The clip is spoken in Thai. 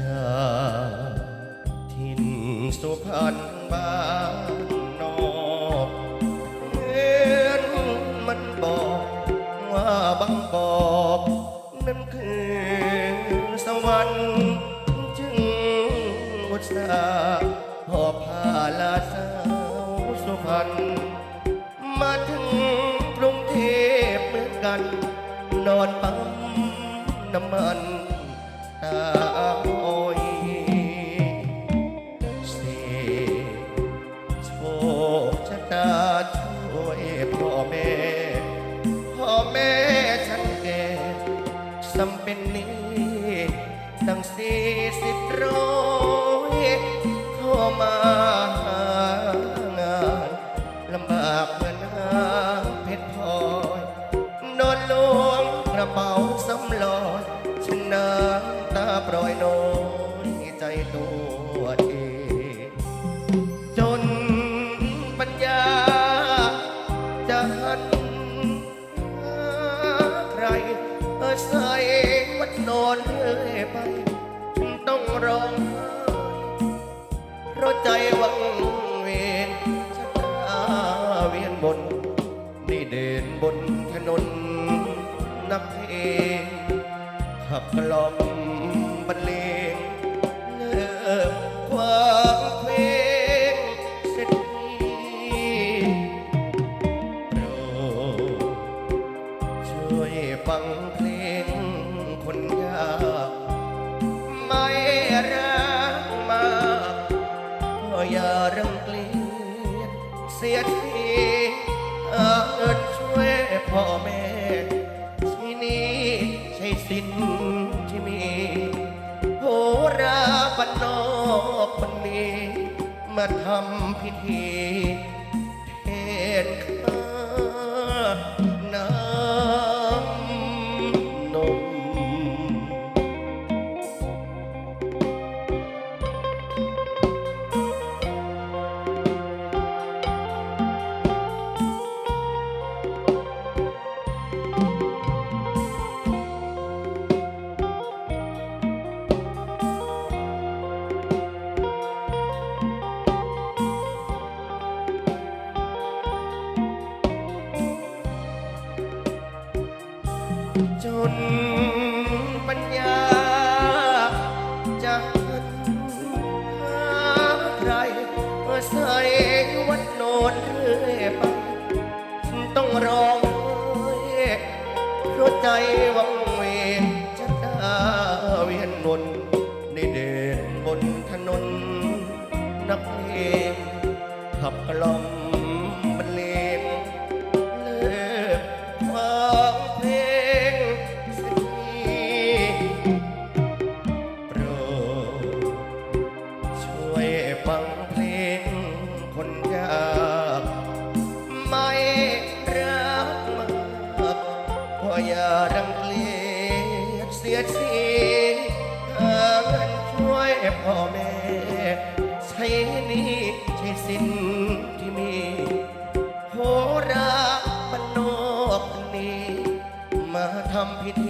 จากถิ่นสุพรรณบ้านนอกเห็นมันบอกว่าบางกอก สวรรค์จึงอุตส่าห์หอบผ้าลาสาวสุพรรณมาถึงกรุงเทพเหมือนกัน นอนปั๊มน้ำมันตาโอยเสโชคชะตาช่วยพ่อแม่ พ่อแม่ฉันแก่สำเป็นนี้ สี่สิบร้อยเข้ามาหางานลำบากเหมือนหาเพชรพลอยนอนลวงกระเป๋าสำลอยฉันน้ำตาปล่อยน้อยใจตัวเองจนปัญญาจะหันหาใครอาศัยวัดนอนเรื่อยไป ต้องร้องเพราะใจวังเวงชะตาเวียนบน นี่เดินบนถนนนักเองขับกลอมบรรเลง เสียทีเออเงินช่วยพ่อแม่ที่นี่ใช่สิ้นที่มีโหราบนนอกคนนี้ มาทำพิธี จนปัญญาจะหาใครมาใส่วัดโนนเรื่อยไปต้องร้องเพราะใจวังเวงจะตาเวียนวนได้เดินบนถนนนักเลงขับกล่อม ใช้หนี้ ใช่สินที่มีโหราบนนอกนี้ มาทำพิธี